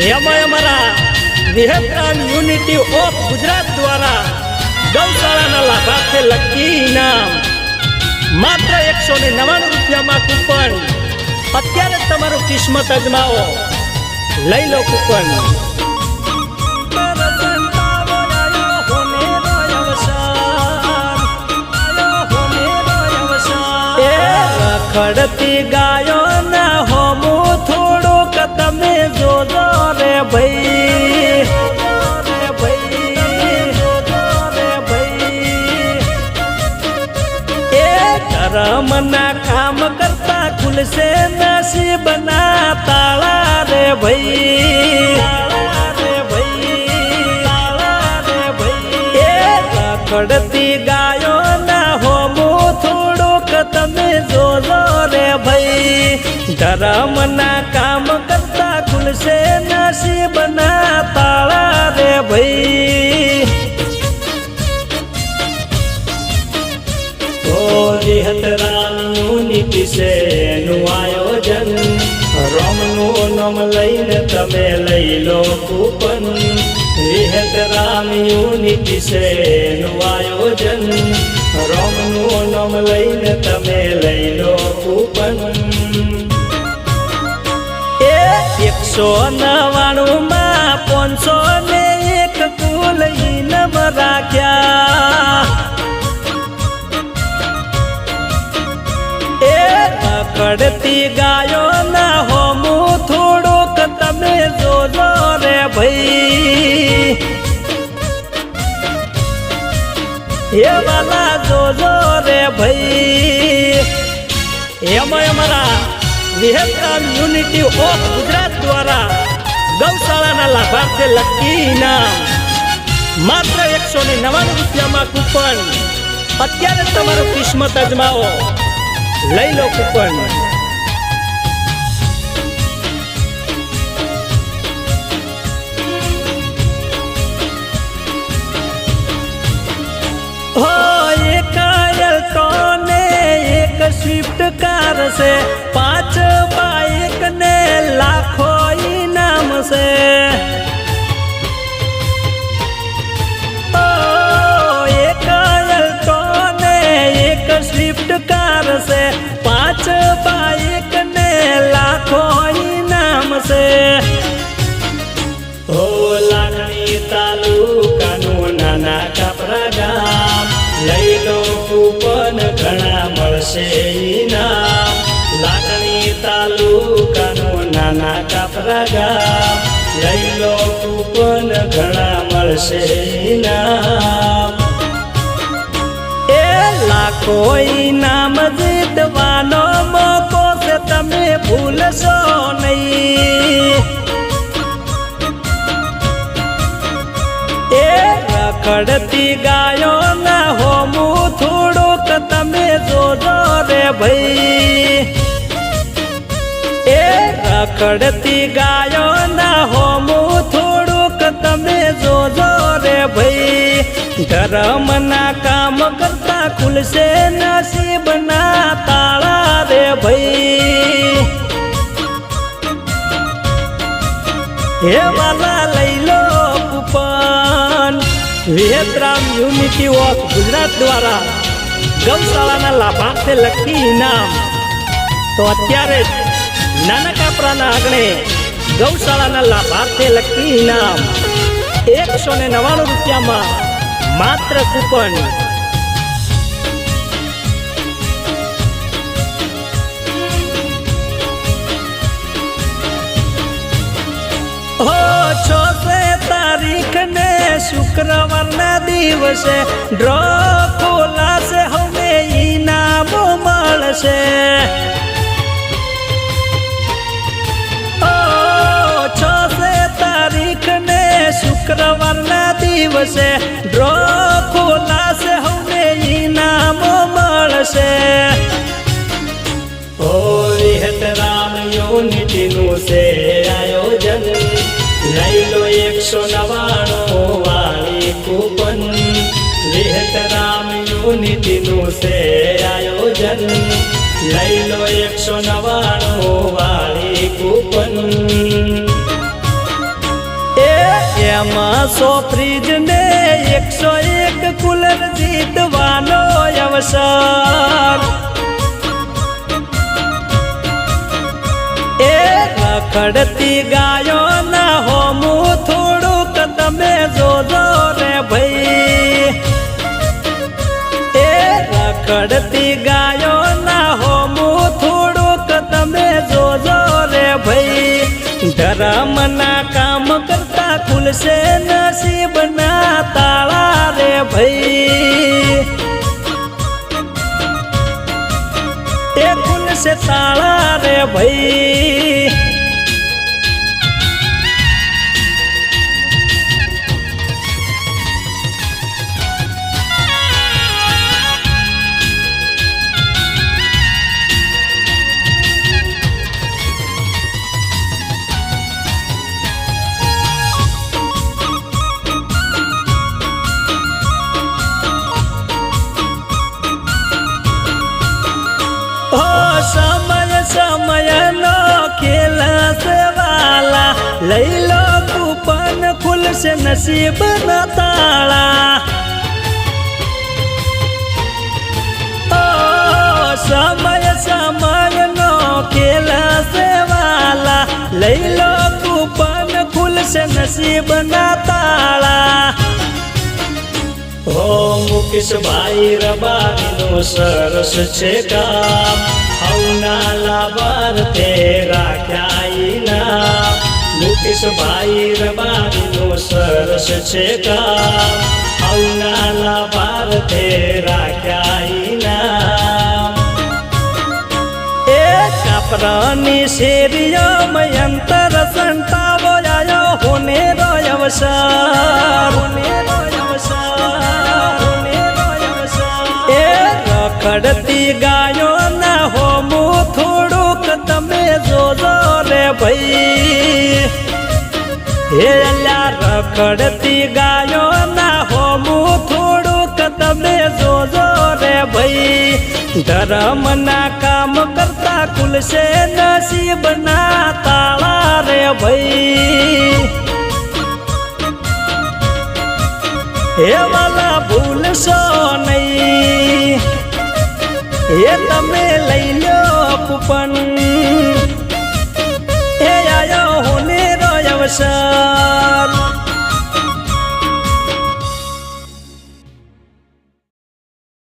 એમાં અમારા Vihatram unity of Gujarat દ્વારા ગૌશાળાના લાભાર્થે લકી ઇનામ. માત્ર એકસો ને નવ્વાણું રૂપિયામાં કૂપન. અત્યારે તમારું કિસ્મત અજમાવો. લઈ લો કૂપન. ખડતી ગાયો ના હોમું ખુલશે નસીબના તાળા રે ભાઈ કડતી ગાયો ના હોમું થોડુંક તમે જોજો રે ભાઈ ધર્મના કામ કરતા રોમનું નામ લઈને તમે લઈ લો કૂપન. વિહત રામ યુનિટી શેનું આયોજન રોમનું નમ લઈને તમે લઈ લો કૂપન. એકસો નવાણું માં પાંચસો ને એક કુલ ઇનમ રાખ્યા. પડતી અકડતી એમાં અમારા વિહતરામ યુનિટી ઓફ ગુજરાત દ્વારા ગૌશાળાના લાભાર્થે લકી ઇનામ. માત્ર એકસો ને નવ્વાણું રૂપિયામાં કૂપન. અત્યારે તમારો કિસ્મત અજમાવો. લઈ લો કૂપન. સ્વિફ્ટ છે પાંચ બાઇક નાના કાપરા ગામ લઈ લો કૂપન, ઘણા મળશે એ લાખો ઇનામ જીતવાનો મોકો છે, તમે ભૂલશો નહીં. એ રખડતી ગાયો ના હોમું થોડુંક તમે જોજો રે ભાઈ. રખડતી ગાયો ના હોમું થોડુંક તમે જોજો રે ભાઈ. ધરમના કામ કરતા ખુલશે નસીબના તાળા રે ભાઈ. હે વાલા લઈ લો coupon. Vihatram unity of Gujarat દ્વારા ગૌશાળાના લાભાર્થે લખી ઇનામ. તો અત્યારે નાના કાપરાના આંગણે ગૌશાળાના લાભાર્થે લગતી ઇનામ. એકસો ને નવ્વાણું રૂપિયામાં માત્ર કૂપન. છો તારીખ ને શુક્રવારના દિવસે, ડ્રો ખોલાશે હવે ઈનામો મળશે. દિવસે ડ્રો ખોલાશે હવે ઇનામો મળશે. ઓ વિહત રામ, યુનિટીનું છે આયોજન. લઈ લો એકસો નવાણું વાળી કૂપન. વિહત રામ, યુનિટીનું છે આયોજન. લઈ લો એકસો નવાણું એમાં સો ફ્રીજ ને એકસો એક કુલર જીતવાનો અવસર. એ રખડતી ગાયો ના હોમું થોડુંક તમે જોજો રે ભાઈ. એ રખડતી ગાયો ના હોમું થોડુંક તમે જોજો રે ભાઈ. ધર્મના કામ કરતા ખુલશે નસીબના તાળા રે ભાઈ. એ ખુલશે તાળા રે ભાઈ. લઈ લો કૂપન ખુલશે નસીબ ના તાળા. સમય સમય નો ખેલ સેવાલા. લઈ લો કૂપન ખુલશે નસીબ ના તાળા. ઓ, મુકેશભાઈ રબારીનું સરસ છે કામ હવના લાભાર તેર મુકેશભાઈ રબારીનું સરસ છે કામ હવના લાભાર તે રાખ્યા એ કાપરાની શેરીઓમાં અંતર સંતાવો આયો હોનેરો અવસર અવસર એ રખડતી ગાયો હે અલ્યા રખડતી ગાયો ના હોમું થોડુંક તમે જોજો રે ભાઈ. ધર્મના કામ કરતા ખુલશે નસીબના તાળા રે ભાઈ. હે વાલા ભૂલશો નહીં. એ તમે લઈ લો કૂપન. હે આયો હોનેરો અવસર.